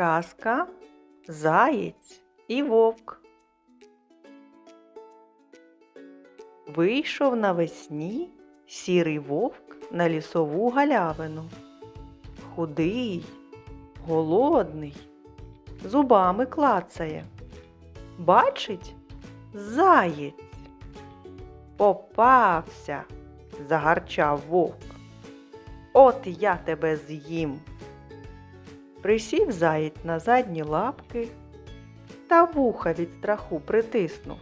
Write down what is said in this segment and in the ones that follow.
Казка Заєць і вовк. Вийшов навесні сірий вовк на лісову галявину. Худий, голодний, зубами клацає. Бачить заєць. Попався, загарчав вовк. От я тебе з'їм. Присів заєць на задні лапки та вуха від страху притиснув.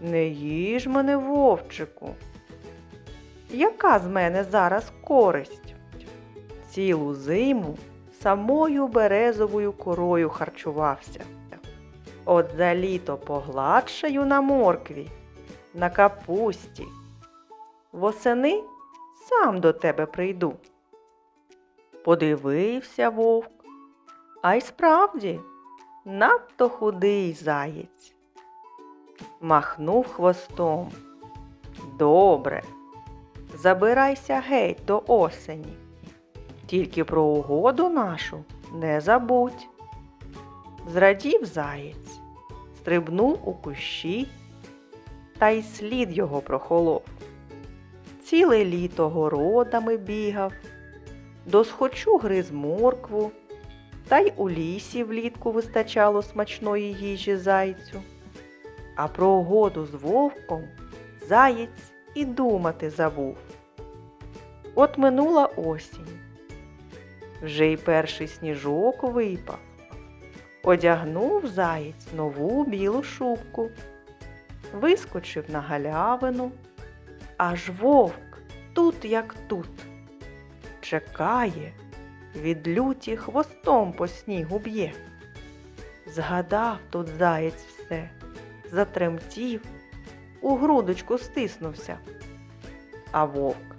Не їж мене, вовчику. Яка з мене зараз користь? Цілу зиму самою березовою корою харчувався. От за літо погладшаю на моркві, на капусті. Восени сам до тебе прийду. Подивився вовк, а й справді надто худий заєць. Махнув хвостом. Добре, забирайся геть до осені. Тільки про угоду нашу не забудь. Зрадів заєць, стрибнув у кущі, та й слід його прохолов. Ціле літо городами бігав, досхочу гриз моркву, та й у лісі влітку вистачало смачної їжі зайцю. А про угоду з вовком заєць і думати забув. От минула осінь. Вже й перший сніжок випав. Одягнув заєць нову білу шубку, вискочив на галявину, аж вовк тут як тут. Чекає, від люті хвостом по снігу б'є. Згадав тут заєць все, затремтів, у грудочку стиснувся. А вовк,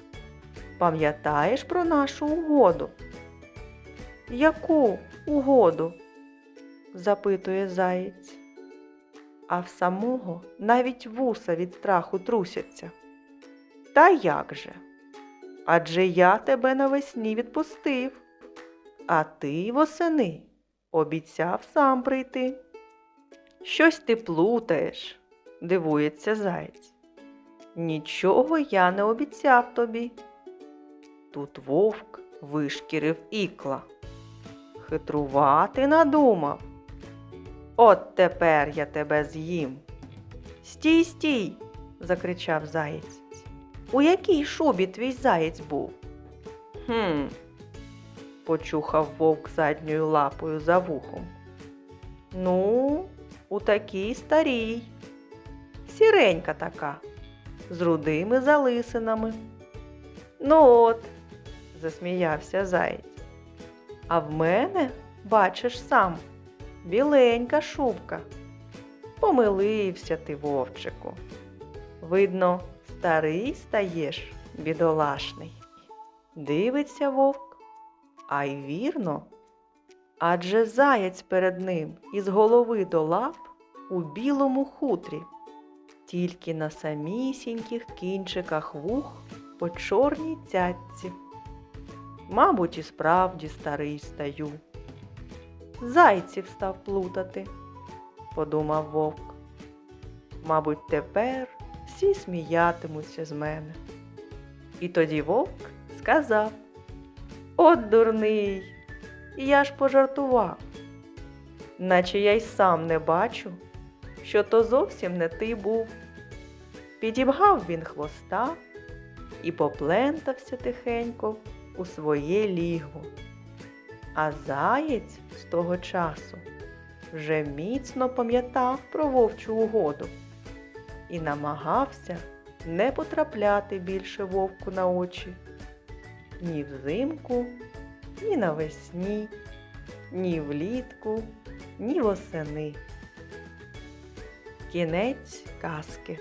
пам'ятаєш про нашу угоду? Яку угоду? запитує заєць. А в самого навіть вуса від страху трусяться. Та як же? Адже я тебе навесні відпустив, а ти восени обіцяв сам прийти. Щось ти плутаєш, дивується заєць. Нічого я не обіцяв тобі. Тут вовк вишкірив ікла. Хитрувати надумав. От тепер я тебе з'їм. Стій, стій, закричав заєць. У якій шубі твій заєць був? Хм, почухав вовк задньою лапою за вухом. Ну, у такій старій. Сіренька така, з рудими залисинами. Ну от, засміявся заєць. А в мене, бачиш сам, біленька шубка. Помилився ти, вовчику. Видно, старий стаєш, бідолашний. Дивиться вовк, а й вірно. Адже заєць перед ним із голови до лап у білому хутрі, тільки на самісіньких кінчиках вух по чорній цятці. Мабуть, і справді старий стаю. Зайців став плутати, подумав вовк. Мабуть, тепер всі сміятимуться з мене. І тоді вовк сказав От дурний, я ж пожартував, наче я й сам не бачу, що то зовсім не ти був. Підібгав він хвоста і поплентався тихенько у своє лігво. А заєць з того часу вже міцно пам'ятав про вовчу угоду і намагався не потрапляти більше вовку на очі ні взимку, ні навесні, ні влітку, ні восени. Кінець казки.